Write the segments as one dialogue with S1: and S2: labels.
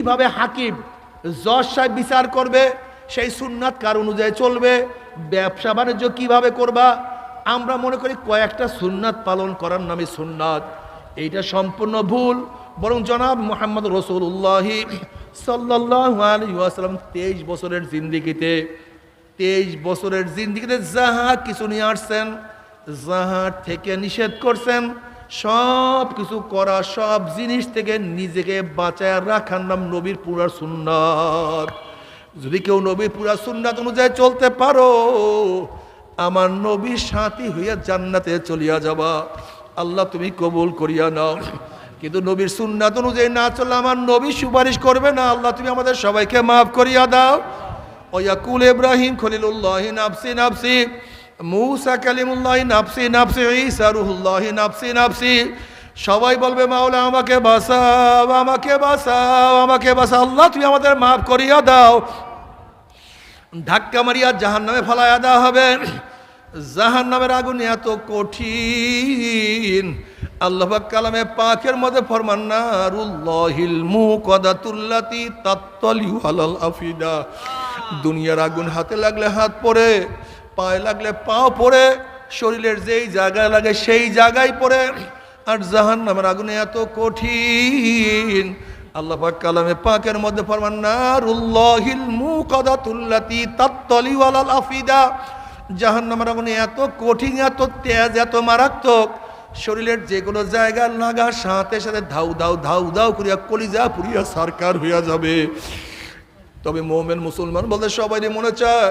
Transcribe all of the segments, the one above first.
S1: কীভাবে হাকিম জজ বিচার করবে, সেই সুন্নাত কার অনুযায়ী চলবে, ব্যবসা বাণিজ্য কীভাবে করবা? আমরা মনে করি কয়েকটা সুন্নাত পালন করার নামে সুন্নাত। এইটা সম্পূর্ণ ভুল। বরং জনাব মোহাম্মদ রসুল্লাহি ওয়াসালাম তেইশ বছরের জিন্দিগিতে, তেইশ বছরের জিন্দিগিতে যাহা কিছু নিয়ে আসছেন যাহার থেকে নিষেধ করছেন সব কিছু করা, সব জিনিস থেকে নিজেকে বাঁচায় রাখার নাম নবীর পুরার সুন্নাত। যদি কেউ নবীর পুরা সুন্নাত অনুযায়ী চলতে পারো, আমার নবীর সাথী হইয়া জান্নাতে চলিয়া যাবা। আল্লাহ তুমি কবুল করিয়া নাও। কিন্তু নবীর সুন্নাত অনুযায়ী না চললে আমার নবী সুপারিশ করবে না। আল্লাহ তুমি আমাদের সবাইকে মাফ করিয়া দাও। ওয়াকুল ইব্রাহিম খলিলুল্লাহ নাফসি নাফসি। মুসা কালিমুল্লাহ নাফসি নাফসি ঈসা রুহুল্লাহ, নাফসি নাফসি। সবাই বলবে, মাওলা, আমাকে বাঁচাও আমাকে বাঁচাও আমাকে বাঁচাও। আল্লাহ, তুমি আমাদের মাফ করিয়া দাও। ধাক্কা মারিয়া জাহান নামে ফলাইয়া দেওয়া হবে। জাহান নামের আগুন এত কঠিন। আল্লাহ কালামে পাকের মধ্যে ফরমান, নারুল্লাহিল মুকদাতুল্লাতি তাত্তালিউ আলাল আফিদা। দুনিয়ার আগুন হাতে লাগলে হাত পড়ে পায়ে লাগলে পাও পড়ে, শরীরের যেই জায়গায় লাগে সেই জায়গায় পড়ে। আর জাহান নামের আগুনে এত কঠিন। আল্লাহ কালামে পাকের মধ্যে ফরমান, নারুল্লাহিল মুকদাতুল্লাতি আগুনে এত কঠিন, এত তেজ, এত মারাত্মক। শরীরের যে কোনো জায়গা লাগা সাথে সাথে ধাউ ধাউ ধাউ ধাউ করিয়া কলিজা পুরিয়া সরকার হইয়া যাবে। তবে মোমেন মুসলমান বলতে সবাই মনে চায়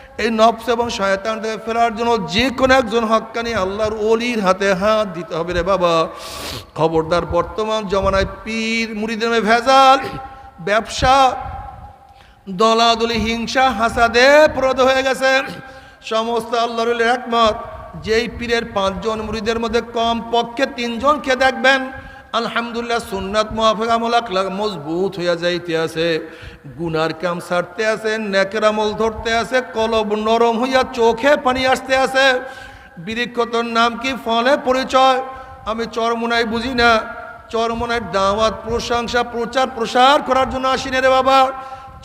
S1: এই নফস এবং শয়তান থেকে ফেরার জন্য যে কোনো একজন হক্কানি আল্লাহর অলির হাতে হাত দিতে হবে রে বাবা। খবরদার বর্তমান জমানায় পীর, মুড়িদের নামে ভেজাল, ব্যবসা, দলাদলি, হিংসা, হাসাদে প্রদ হয়ে গেছে। সমস্ত আল্লাহর একমত, যেই পীরের পাঁচজন মুড়িদের মধ্যে কম পক্ষে তিনজনকে দেখবেন। আলহামদুলিল্লাহ সুন্নাত মোয়াফেকামলাক মজবুত হইয়া যাইতে আছে। গুনার কাম ছাড়তে আছে নেকেরামল ধরতে আছে, কলব নরম হইয়া চোখে পানি আসতে আছে। বৃক্ষতর নাম কি? ফলে পরিচয়। আমি চরমুনাই বুঝি না। চরমনায় দাওয়াত, প্রশংসা, প্রচার, প্রসার করার জন্য আসিনি রে বাবা।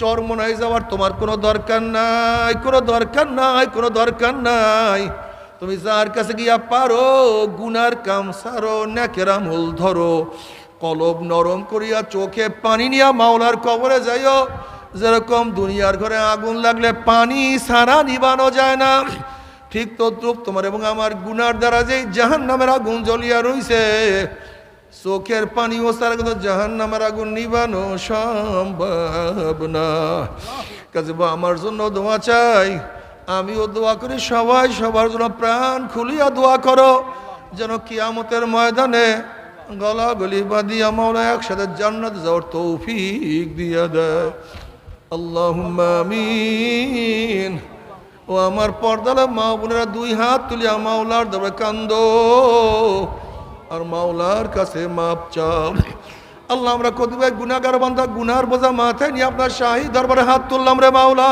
S1: চরমনায় যাওয়ার তোমার কোনো দরকার নাই, কোনো দরকার নাই, কোনো দরকার নাই। তুমি যার কাছে গিয়া পারো, গুনার কাম সারো, নেকেরা মূল ধরো। কলব নরম করিয়া চোখে পানি নিয়া মাওলার কবরে যাইও। যেরকম দুনিয়ার ঘরে আগুন লাগলে পানি সারা নিবানো যায় না। ঠিক তদ্রুপ তোমার এবং আমার গুনার দ্বারা যেই জাহান নামের আগুন জ্বলিয়া রইছে, চোখের পানি ও সারা কিন্তু জাহান নামের আগুন নিবানো সম্ভব না। কাজে আমার জন্য দোয়া চাই। আমিও দোয়া করি সবাই, সবার জন্য প্রাণ খুলিয়া দোয়া করো। যেন কিয়ামতের ময়দানে গলা গলি বাদিয়া মাওলা একসাথে জান্নাত যাওয়ার তৌফিক দিয়া দেয়। আমিন। ও আমার পর্দালা মা বোনেরা, দুই হাত তুলিয়া মাওলার দরবারে কান্দো। আর মাওলার কাছে মাপ চাও। আল্লাহ আমরা কতিপয় গুনাগার বান্ধা গুনার বোঝা মাথায় নিয়ে আপনার শাহী দরবারে হাত তুললাম রে মাওলা।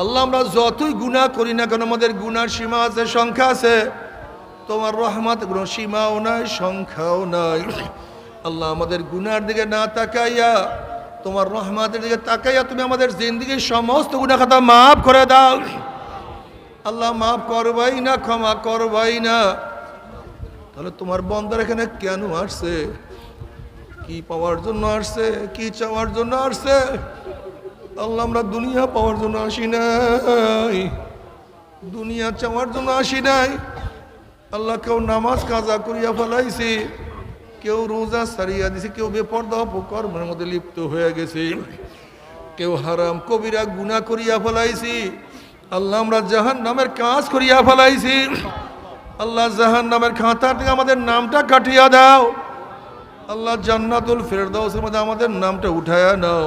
S1: আল্লাহ, আমরা যতই গুনাহ করি না কেন, আমাদের গুনার সীমা আছে, সংখ্যা আছে। তোমার রহমত, কোনো সীমাও নাই, সংখ্যাও নাই। আল্লাহ, আমাদের গুনার দিকে না তাকাইয়া, তোমার রহমতের দিকে তাকাইয়া তুমি আমাদের জিন্দগির সমস্ত গুণা খাতা মাফ করে দাও। আল্লাহ, মাফ করবাই না, ক্ষমা করবাই না। তাহলে তোমার বন্দার এখানে কেন আসছে? কি পাওয়ার জন্য আসছে? কি চাওয়ার জন্য আসছে? আল্লাহ, আমরা দুনিয়া পাওয়ার জন্য আসি নাই। দুনিয়া চাওয়ার জন্য আসি নাই। আল্লাহ, কেউ নামাজ কাজা করিয়া ফেলাইছি, কেউ রোজা সারিয়া দিছে, কেউ বেপর্দা অপকর্মের মধ্যে লিপ্ত হয়ে গেছে। কেউ হারাম কবিরা গুণা করিয়া ফেলাইছি। আল্লাহ, আমরা জাহান নামের কাজ করিয়া ফেলাইছি। আল্লাহ জাহান নামের খাতা থেকে আমাদের নামটা কাটিয়া দাও। আল্লাহ, জান্নাতুল ফেরদাউসের মধ্যে আমাদের নামটা উঠায়া নাও।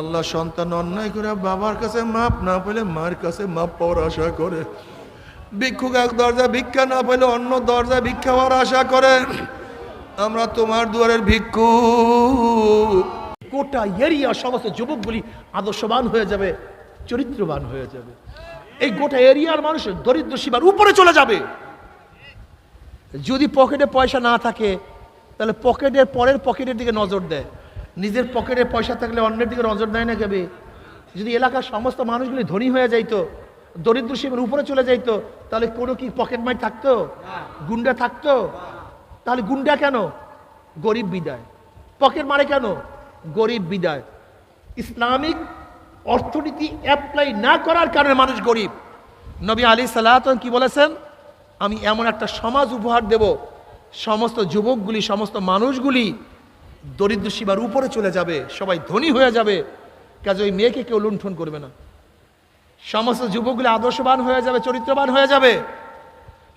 S1: আল্লাহ সন্তান অন্যায় করে বাবার কাছে মাপ না পেলে মার কাছে মাপ পাওয়ার আশা করে। ভিক্ষুক এক দরজা ভিক্ষা না পেলে অন্য দরজা ভিক্ষা হওয়ার আশা করে। আমরা তোমার দুয়ারের ভিক্ষু
S2: গোটা এরিয়া সমস্ত যুবকগুলি আদর্শবান হয়ে যাবে, চরিত্রবান হয়ে যাবে। এই গোটা এরিয়ার মানুষ দরিদ্র সীমার উপরে চলে যাবে। যদি পকেটে পয়সা না থাকে, তাহলে পকেটের পরের পকেটের দিকে নজর দেয়। নিজের পকেটে পয়সা থাকলে অন্যের দিকে নজর দেয় না কেবে? যদি এলাকার সমস্ত মানুষগুলি ধনী হয়ে যাইতো, দরিদ্র সীমার উপরে চলে যাইতো, তাহলে কোনো কি পকেট মাই থাকতো? গুন্ডা থাকতো? তাহলে গুন্ডা কেন? গরিব বিদায়। পকেট মারে কেন? গরিব বিদায়। ইসলামিক অর্থনীতি অ্যাপ্লাই না করার কারণে মানুষ গরিব। নবী আলী সাল্লাহ কি বলেছেন? আমি এমন একটা সমাজ উপহার দেব, সমস্ত যুবকগুলি, সমস্ত মানুষগুলি দরিদ্র সীমার উপরে চলে যাবে, সবাই ধনী হয়ে যাবে। কাজে ওই মেয়েকে কেউ লুণ্ঠন করবে না। সমস্ত যুবকগুলি আদর্শবান হয়ে যাবে, চরিত্রবান হয়ে যাবে।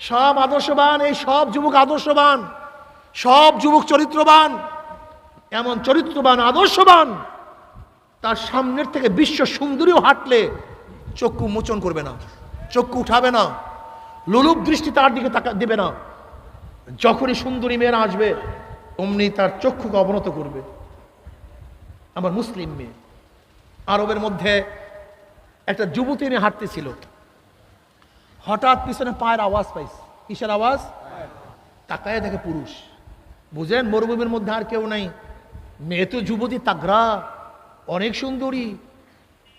S2: সব আদর্শবান, এই সব যুবক আদর্শবান, সব যুবক চরিত্রবান, এমন চরিত্রবান, আদর্শবান, তার সামনের থেকে বিশ্ব সুন্দরীও হাঁটলে চক্ষু মোচন করবে না, চক্ষু উঠাবে না, লোলুপ দৃষ্টি তার দিকে তাকা, দেবে না। যখনই সুন্দরী মেয়েরা আসবে অমনি তার চক্ষুকে অবনত করবে। আমার মুসলিম মেয়ে। আরবের মধ্যে একটা যুবতী নিয়ে হাঁটতেছিল। হঠাৎ পিছনে পায়ের আওয়াজ পাইছে কিসের আওয়াজ? তাকায় দেখে পুরুষ। বুঝেন, মরুভূমির মধ্যে আর কেউ নাই। মেয়ে তো যুবতী তাগরা অনেক সুন্দরী।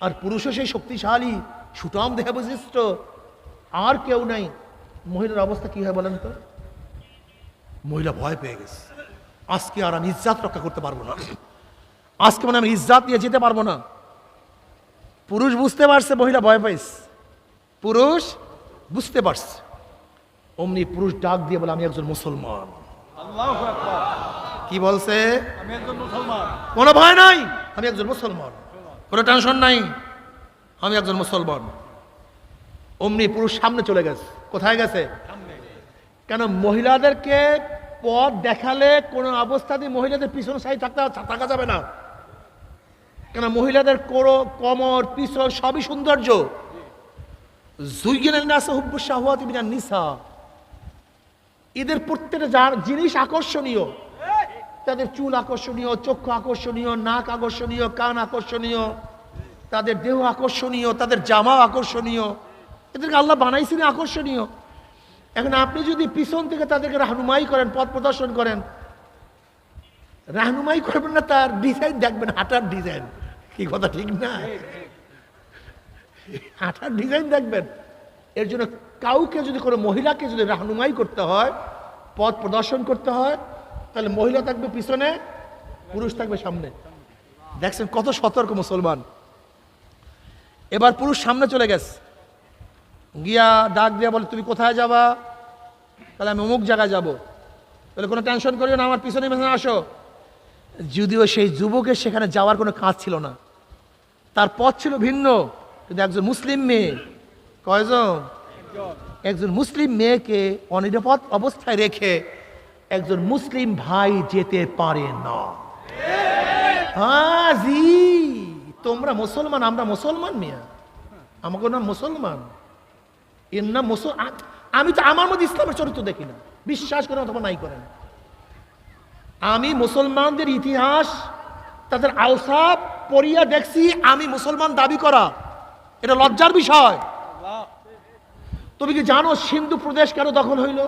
S2: আর পুরুষও সেই শক্তিশালী সুটাম দেহ বিশিষ্ট। আর কেউ নাই। মহিলার অবস্থা কি হয় বলেন তো? মহিলা ভয় পেয়ে গেছে। আজকে আর আমি ইজ্জাত রক্ষা করতে পারব না। আজকে মানে আমি ইজ্জাত নিয়ে যেতে পারব না। পুরুষ বুঝতে পারছে মহিলা ভয় পাইছে। পুরুষ বুঝতে পারছে। অমনি পুরুষ ডাক দিয়ে বলে আমি একজন মুসলমান। কি বলছে? কোনো ভয় নাই। আমি একজন মুসলমান। কোনো টেনশন নাই। আমি একজন মুসলমান। অমনি পুরুষ সামনে চলে গেছে। কোথায় গেছে? কেন মহিলাদেরকে পথ দেখালে কোনো অবস্থাতেই মহিলাদের পিছনে সাই থাকতে থাকা যাবে না। কেন মহিলাদের কোরো কমর পিছন সবই সৌন্দর্য। নাসা এদের প্রত্যেকটা যা- জিনিস আকর্ষণীয়, তাদের চুল আকর্ষণীয়, চক্ষু আকর্ষণীয়, নাক আকর্ষণীয়, কান আকর্ষণীয়, তাদের দেহ আকর্ষণীয়, তাদের জামা আকর্ষণীয়। এদেরকে আল্লাহ বানাইছেন আকর্ষণীয়। এখন আপনি যদি পিছন থেকে তাদেরকে রাহনুমাই করেন, পথ প্রদর্শন করেন, রাহনুমাই করবেন না, তার ডিজাইন দেখবেন, হাঁটার ডিজাইন কি কথা, ঠিক না? হাঁটার ডিজাইন দেখবেন। এর জন্য কাউকে যদি, কোনো মহিলাকে যদি রাহনুমাই করতে হয়, পথ প্রদর্শন করতে হয়, তাহলে মহিলা থাকবে পিছনে, পুরুষ থাকবে সামনে। দেখছেন কত সতর্ক মুসলমান। এবার পুরুষ সামনে চলে গেছে। গিয়া ডাক দিয়া বলে, তুমি কোথায় যাবা? তাহলে আমি অমুক জায়গায় যাব। তাহলে কোনো টেনশন করিও না, আমার পিছনে পিছনে আসো। যদিও সেই যুবকের সেখানে যাওয়ার কোনো কাজ ছিল না। তার পথ ছিল ভিন্ন। কিন্তু একজন মুসলিম মেয়ে। কয়জন? একজন মুসলিম মেয়েকে অনিরাপদ অবস্থায় রেখে একজন মুসলিম ভাই যেতে পারে না। হ্যাঁ জি তোমরা মুসলমান, আমরা মুসলমান মিয়া। আমাকে নাম মুসলমান? এর নাম আমি তো আমার মধ্যে ইসলামের চরিত্র দেখি না। বিশ্বাস করেন অথবা নাই করেন। আমি মুসলমানদের ইতিহাস, তাদের আওসাব পড়িয়া দেখছি, আমি মুসলমান দাবি করা। এটা লজ্জার বিষয়। তুমি কি জানো সিন্ধু প্রদেশ কেন দখল হইল?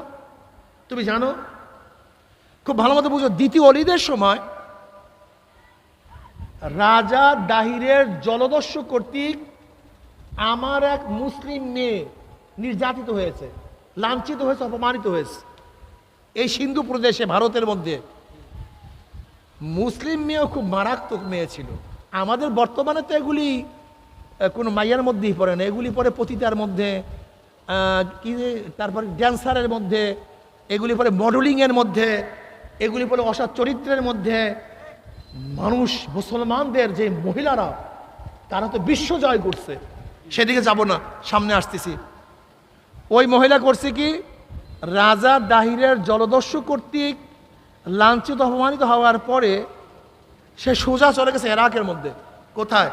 S2: তুমি জানো? খুব ভালো মতো বুঝো, দ্বিতীয় অলিদের সময় রাজা দাহিরের জলদস্যু কর্তৃক আমার এক মুসলিম মেয়ে নির্যাতিত হয়েছে, লাঞ্ছিত হয়েছে, অপমানিত হয়েছে। এই সিন্ধু প্রদেশে, ভারতের মধ্যে মুসলিম মেয়েও খুব মারাত্মক মেয়ে ছিল। আমাদের বর্তমানে তো এগুলি কোনো মাইয়ার মধ্যেই পড়ে না। এগুলি পড়ে পতিতার মধ্যে কি তারপর ড্যান্সারের মধ্যে, এগুলি পরে মডেলিংয়ের মধ্যে, এগুলি পরে অসৎ চরিত্রের মধ্যে মানুষ, মুসলমানদের যে মহিলারা, তারা তো বিশ্ব জয় করছে। সেদিকে যাব না, সামনে আসতেছি। ওই মহিলা করছে কি? রাজা দাহিরের জলদস্যু কর্তৃক লাঞ্ছিত, অপমানিত হওয়ার পরে সে সোজা চলে গেছে এরাকের মধ্যে। কোথায়?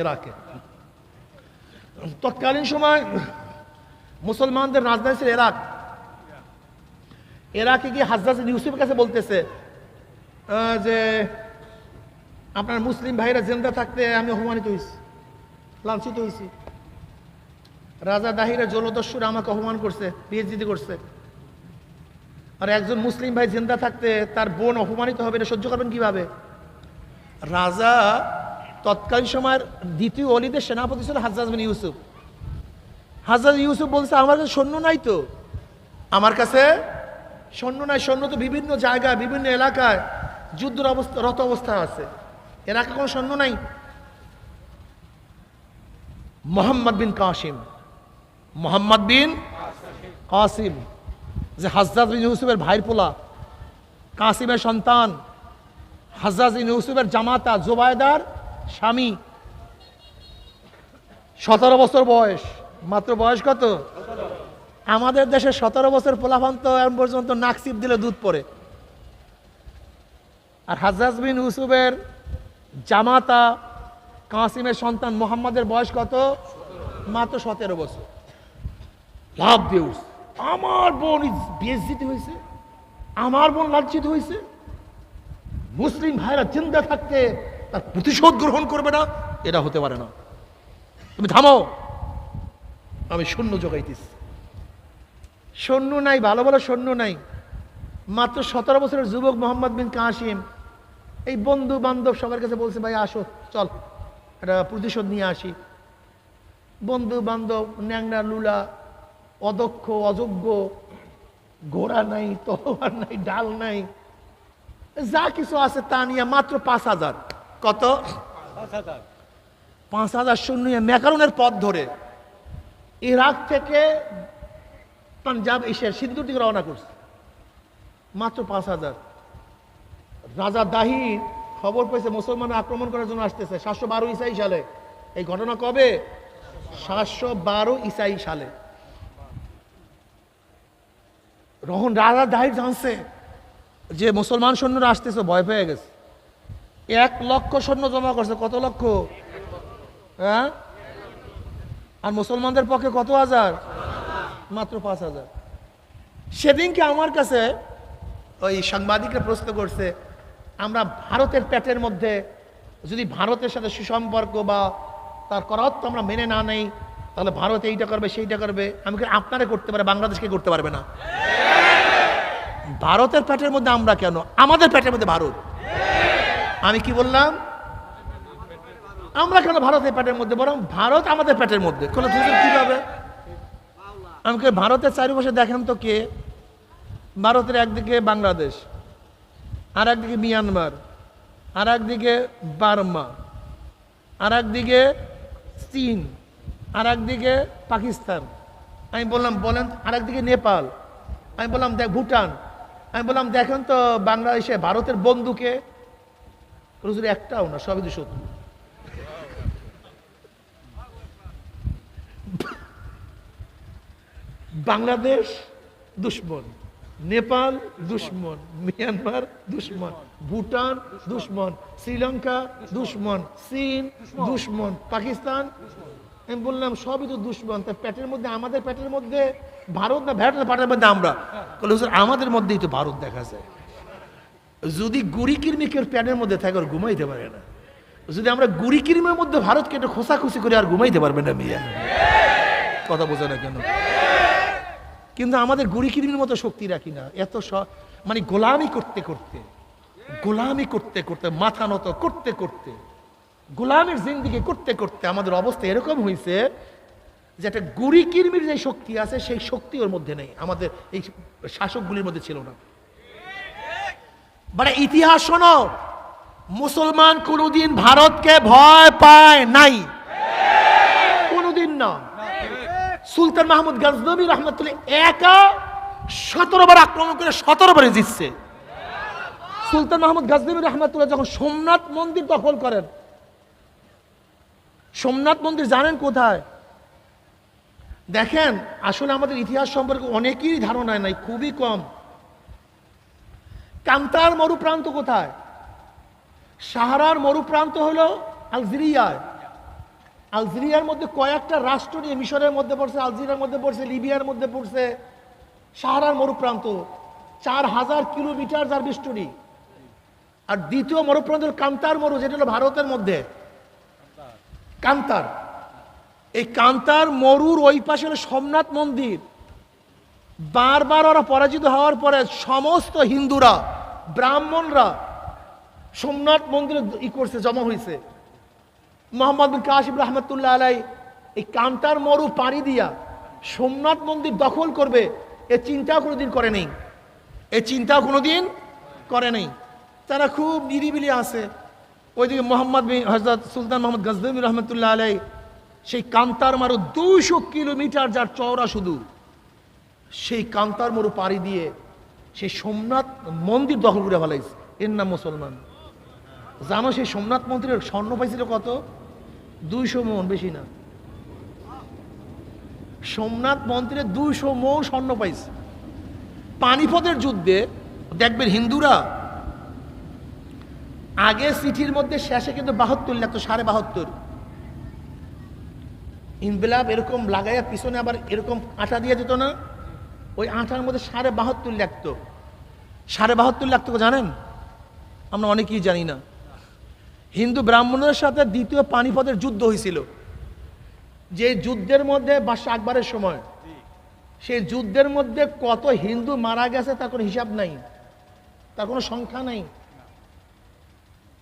S2: ইরাকে। তৎকালীন সময় মুসলমানদের রাজধানী ছিল এরাক এরাকে গিয়ে হাজরাজ ইউসুফের কাছে বলতেছে যে আপনার মুসলিম ভাইরা জিন্দা থাকতে আমি অপমানিত হয়েছি লাঞ্ছিত হয়েছি রাজা দাহিরা জলদস্যুরা আমাকে অপমান করছে বিএসজিদি করছে। আর একজন মুসলিম ভাই জিন্দা থাকতে তার বোন অপমানিত হবে, এটা সহ্য করবেন কীভাবে? রাজা তৎকালীন সময়ের দ্বিতীয় অলিদের সেনাপতি ছিল হাজরাজ বিন ইউসুফ। হাজরাজ ইউসুফ বলছে, আমার কাছে সৈন্য নাই তো? আমার কাছে সৈন্য নাই। সৈন্য তো বিভিন্ন জায়গায়, বিভিন্ন এলাকায় যুদ্ধের অবস্থা, রত অবস্থা আছে। এলাকা কোনো সৈন্য নাই। মোহাম্মদ বিন কাসিম মোহাম্মদ বিন কাসিম। যে হাজরাত বিন ইউসুফের ভাইয়ের পোলা কাসিমের সন্তান হাজরাত বিন ইউসুফের জামাতা জোবায়দার স্বামী। সতেরো বছর বয়স, মাত্র বয়স কত? আমাদের দেশে সতেরো বছর পোলাফান তো এখন পর্যন্ত নাকসিপ দিলে দুধ পড়ে। আর হাজরাজ বিন ইউসুফের জামাতা, কাসিমের সন্তান মোহাম্মদের বয়স কত? মাত্র সতেরো বছর। লাভ উঠছে। আমার বোন বিএসজিতে হয়েছে, আমার বোন লাঞ্ছিত হয়েছে। মুসলিম ভাইরা চিন্তা থাকতে তার প্রতিশোধ গ্রহণ করবে না, এটা হতে পারে না। তুমি থামো। আমি সৈন্য জোগাইতেছি। সৈন্য নাই, ভালো ভালো সৈন্য নাই। মাত্র সতেরো বছরের যুবক মোহাম্মদ বিন কাসিম, এই বন্ধু বান্ধব সবার কাছে বলছে, ভাই, আসো, চল, একটা প্রতিশোধ নিয়ে আসি। বন্ধু বান্ধব ন্যাংরা, লুলা অদক্ষ অযোগ্য ঘোড়া নাই তলোয়ার নাই ডাল নাই যা কিছু আছে তা নিয়ে মাত্র পাঁচ হাজার। কত? পাঁচ হাজার। শূন্য নিয়ে ম্যাকারনের পথ ধরে। ইরাক থেকে পাঞ্জাব এসে সিন্ধুর দিকে রওনা করছে। মাত্র পাঁচ হাজার। রাজা দাহি খবর পেয়েছে মুসলমান আক্রমণ করার জন্য আসতেছে। সাতশো বারো ইসাই সালে। এই ঘটনা কবে? সাতশো বারো ইসাই সালে। রহন, রাজা দাহির জানছে। যে মুসলমান সৈন্যরা আসতেছে, ভয় পেয়ে গেছে। এক লক্ষ সৈন্য জমা করছে, কত লক্ষ? হ্যাঁ? আর মুসলমানদের পক্ষে কত হাজার? মাত্র পাঁচ হাজার। সেদিনকে আমার কাছে ওই সাংবাদিকরা প্রশ্ন করছে, আমরা ভারতের পেটের মধ্যে যদি ভারতের সাথে সুসম্পর্ক বা তার করাত্ম আমরা মেনে না নেই তাহলে ভারত এইটা করবে, সেইটা করবে। আমি আপনারা করতে পারে বাংলাদেশকে করতে পারবে না। ভারতের পেটের মধ্যে আমরা কেন? আমাদের পেটের মধ্যে ভারত। আমি কি বললাম? আমরা কেন ভারতের পেটের মধ্যে? বরং ভারত আমাদের পেটের মধ্যে। কোনো দুজন কীভাবে? আমাকে ভারতের চারিপাশে দেখেন তো কে? ভারতের একদিকে বাংলাদেশ, আর একদিকে মিয়ানমার, আর একদিকে বার্মা, আর একদিকে চীন। আর একদিকে পাকিস্তান। আমি বললাম, বলেন আর একদিকে নেপাল। আমি বললাম, দেখ ভুটান। আমি বললাম, দেখেন তো বাংলাদেশে ভারতের বন্ধুকে হুজুর একটাও না সবই তো শত্রু। বাংলাদেশ দুশ্মন, নেপাল দুশ্মন, মিয়ানমার দুশ্মন, ভুটান দুশ্মন, শ্রীলঙ্কা দুশ্মন, চীন দুশ্মন, পাকিস্তান আমি বললাম, সবই তো দুশ্মন। তা পেটের মধ্যে, আমাদের পেটের মধ্যে ভারত না ভারতের পেটের মধ্যে আমরা? বলে, হুজুর, আমাদের মধ্যেই তো ভারত দেখা যায়। যদি গুড়ি কিরমিকের প্যানের মধ্যে থাকে, আর ঘুমাইতে পারে না। যদি আমরা গুড়ি কিরমের মধ্যে ভারতকে একটু খোসাখুসি করে, আর ঘুমাইতে পারবে না মিয়া। কথা বোঝে না কেন? কিন্তু আমাদের গুড়ি কিরমির মতো শক্তি রাখি না। এত মানে গোলামি করতে করতে, গোলামি করতে করতে, মাথা নত করতে করতে গোলামের জিন্দিগি করতে করতে আমাদের অবস্থা এরকম হয়েছে যে একটা গুড়ি কিরমির যে শক্তি আছে, সেই শক্তি ওর মধ্যে নেই। আমাদের এই শাসকগুলির মধ্যে ছিল না। মানে ইতিহাস শোনো, মুসলমান কোনোদিন ভারতকে ভয় পায় নাই। কোনোদিন না। সুলতান মাহমুদ গজনবী রহমতুল্লাহ একা সতেরো বার আক্রমণ করে সতেরো বারে জিতছে। সুলতান মাহমুদ গজনবী রহমতুল্লাহ যখন সোমনাথ মন্দির দখল করেন সোমনাথ মন্দির জানেন কোথায়? দেখেন, আসলে আমাদের ইতিহাস সম্পর্কে অনেকেরই ধারণা নাই, খুবই কম। কান্তার মরুপ্রান্ত কোথায়? সাহারার মরুপ্রান্ত হলো আলজেরিয়ায়। আলজেরিয়ার মধ্যে কয়েকটা রাষ্ট্র নিয়ে মিশরের মধ্যে পড়ছে, আলজেরিয়ার মধ্যে পড়ছে, লিবিয়ার মধ্যে পড়ছে, সাহারার মরুপ্রান্ত, চার হাজার কিলোমিটার যার বিষ্টরি আর দ্বিতীয় মরুপ্রান্ত কান্তার মরু, যেটা হলো ভারতের মধ্যে। কান্তার। এই কান্তার মরুর ওই পাশে সোমনাথ মন্দির। বারবার ওরা পরাজিত হওয়ার পরে সমস্ত হিন্দুরা, ব্রাহ্মণরা সোমনাথ মন্দিরে ই করছে, জমা হয়েছে মোহাম্মদ বিন কাশিম রহমতুল্লাহ আলাই এই কান্তার মরু পাড়ি দিয়া সোমনাথ মন্দির দখল করবে, এ চিন্তাও কোনোদিন করে নেই। এ চিন্তাও কোনোদিন করে নেই। তারা খুব নিরিবিলি আছে। ওইদিকে মোহাম্মদ বিন হজরত সুলতান মোহাম্মদ গজদমি রহমতুল্লাহ আলাই সেই কান্তার মারু দুইশো কিলোমিটার যার চওড়া শুধু, সেই কান্তার মরু পাড়ি দিয়ে সেই সোমনাথ মন্দির দখল করে ফেলাইছে। এর নাম মুসলমান। জানো সেই সোমনাথ মন্দিরের স্বর্ণ পাইছিল কত? দুইশো মন, বেশি না। সোমনাথ মন্দিরে দুইশো মন স্বর্ণ পাইছে। পানিপথের যুদ্ধে, দেখবেন হিন্দুরা আগে চিঠির মধ্যে শেষে কিন্তু বাহাত্তর লাগতো সাড়ে বাহাত্তর। ইনবিলাপ এরকম লাগাইয়া পিছনে আবার এরকম আটা দিয়ে যেত না, ওই আটার মধ্যে সাড়ে বাহাত্তর লাগতো। সাড়ে বাহাত্তর লাগতো জানেন? আমরা অনেকেই জানি না। হিন্দু ব্রাহ্মণের সাথে দ্বিতীয় পানিপথের যুদ্ধ হয়েছিল। যে যুদ্ধের মধ্যে বাদশাহ আকবরের সময়, সেই যুদ্ধের মধ্যে কত হিন্দু মারা গেছে তার কোনো হিসাব নাই, তার কোনো সংখ্যা নাই।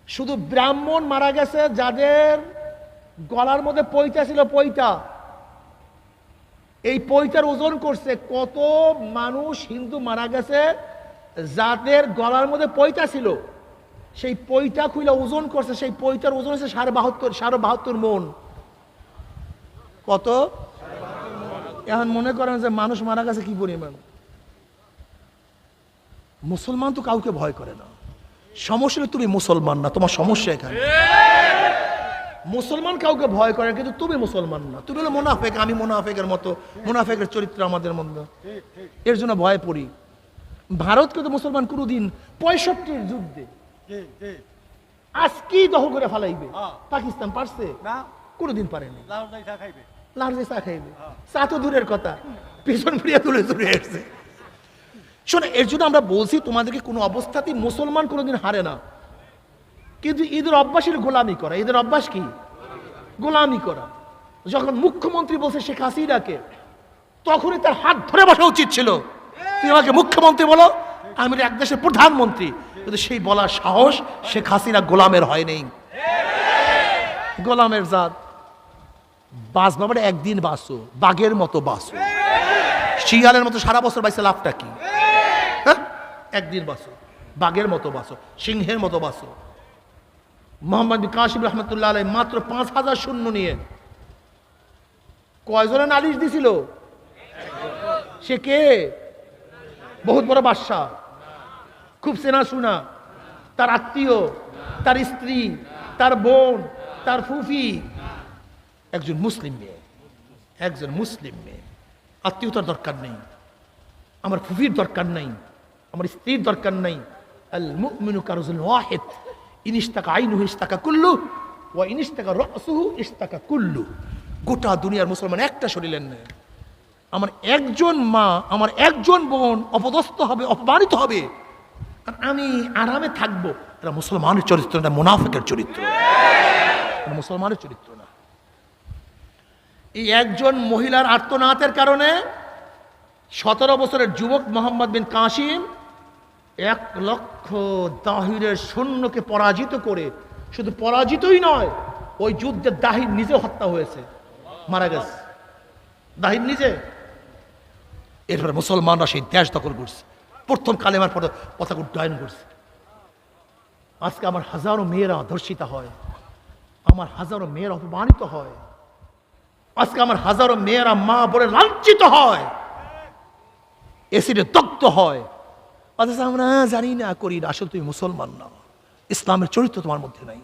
S2: শুধু ব্রাহ্মণ মারা গেছে, যাদের গলার মধ্যে পৈতা ছিল, পৈতা। এই পৈতার ওজন করছে, কত মানুষ হিন্দু মারা গেছে, যাদের গলার মধ্যে পৈতা ছিল। সেই পৈতা খুলে ওজন করছে, সেই পৈতার ওজন হচ্ছে সাড়ে বাহাত্তর সাড়ে বাহাত্তর মন। কত? এখন মনে করেন যে মানুষ মারা গেছে কি পরিমাণ? মুসলমান তো কাউকে ভয় করে না। সমস্যা হলো তুমি মুসলমান না তোমার সমস্যা এখানে। মুসলমান কাউকে ভয় করে কিন্তু তুমি মুসলমান না। তুমি হলো মোনাফেক আমি মোনাফেকের মতো মোনাফেকের চরিত্র আমাদের মধ্যে। এর জন্য ভয় পড়ি। ভারতকে তো মুসলমান কোনোদিন পঁয়ষট্টির যুদ্ধে আজকেই দখল করে ফেলাইবে।
S3: হ্যাঁ।
S2: পাকিস্তান পারছে?
S3: না।
S2: কোনোদিন পারেনি।
S3: নাই চা খাইবে।
S2: চা খাইবে। চা তো দূরের কথা। পিছন ফিরিয়ে তুলে তুলে এসছে শোনো, এর জন্য আমরা বলছি তোমাদেরকে কোনো অবস্থাতেই মুসলমান কোনোদিন হারে না। কিন্তু ঈদের অভ্যাসের গোলামি করা। ঈদের অভ্যাস কি? গোলামি করা। যখন মুখ্যমন্ত্রী বলছে শেখ হাসিনাকে, তখনই তার হাত ধরে বসা উচিত ছিল। তুমি আমাকে মুখ্যমন্ত্রী বলো, আমি এক দেশের প্রধানমন্ত্রী। কিন্তু সেই বলার সাহস শেখ হাসিনা গোলামের হয় নেই গোলামের জাত। বাস বাবার একদিন বাসো বাঘের মতো বাসো শিয়ালের মতো সারা বছর বাইসে লাভটা কি? একদিন বাসো, বাঘের মতো বাসো, সিংহের মতো বাসো। মোহাম্মদ কাশিম রহমতুল্লাহ আলাই মাত্র পাঁচ হাজার শূন্য নিয়ে। কয়জনে নালিশ দিছিল? সে কে? বহুত বড় বাদশাহ। খুব চেনা শোনা তার আত্মীয়, তার স্ত্রী, তার বোন, তার ফুফি। একজন মুসলিম মেয়ে, একজন মুসলিম মেয়ে। আত্মীয়তার দরকার নেই। আমার ফুফির দরকার নাই। আমার স্ত্রীর দরকার নাই। কুল্লু কুল্লু। গোটা দুনিয়ার মুসলমান একটা আমার একজন মা, আমার একজন বোন অপদস্থ হবে, অপমানিত হবে। আমি আরামে থাকব। এটা মুসলমানের চরিত্র না, মুনাফিকের চরিত্র। মুসলমানের চরিত্র না। এই একজন মহিলার আর্তনাথের কারণে সতেরো বছরের যুবক মোহাম্মদ বিন কাসিম এক লক্ষ দাহিরের সৈন্যকে পরাজিত করে, শুধু পরাজিতই নয়, ওই যুদ্ধে দাহির নিজে হত্যা হয়েছে, মারা গেছে। দাহির নিজে। এরপরে মুসলমানরা সেই দেশ দখল করছে। প্রথম কালেমার পরে পতাকা উড্ডয়ন করছে। আজকে আমার হাজারো মেয়েরা ধর্ষিতা হয়। আমার হাজারো মেয়েরা অপমানিত হয়। আজকে আমার হাজারো মেয়েরা মা বলে লাঞ্ছিত হয়। এসিডে দগ্ধ হয়। অথচ আমরা জানি না করি না আসলে তুমি মুসলমান না। ইসলামের চরিত্র তোমার মধ্যে নাই।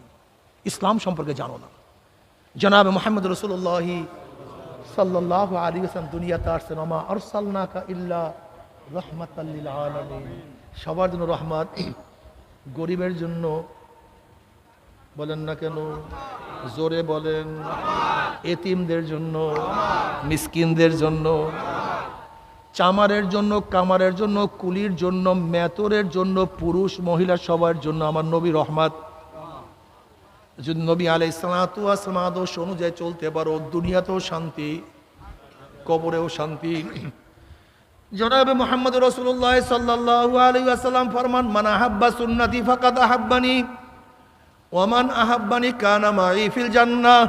S2: ইসলাম সম্পর্কে জানো না। জনাব মোহাম্মদ রসুল্লাহ সাল্লাহ আলী হাসান দুনিয়াতে আসছেন আমা আরসালনাকা ইল্লা আলামিন। সবার জন্য রহমত। গরিবের জন্য বলেন না কেন? জোরে বলেন। এতিমদের জন্য, মিসকিনদের জন্য। চামারের জন্য, কামারের জন্য, কুলির জন্য মেতরের জন্য, পুরুষ, মহিলা সবার জন্য আমার নবী রহমাত। যদি নবী আলাই সালাতাম আদর্শ অনুযায়ী চলতে পারো, দুনিয়াতেও শান্তি, কবরেও শান্তি। জনাবে মোহাম্মদ রসুল্লাহ সাল্লাহ আলী আসাল্লাম ফরমান, মান আহাব্বা সুন্নাতি ফাকাদ আহাব্বানি ওমান আহাব্বানি কানা মাই ফিল জান্নাহ।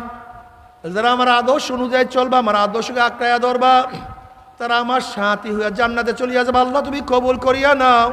S2: যারা আমার আদর্শ অনুযায়ী চলবা, আমার আদর্শকে আঁকড়াইয়া ধরবা। তারা আমার সাথী হইয়া জান্নাতে চলিয়া যাবে। আল্লাহ তুমি কবুল করিয়া নাও।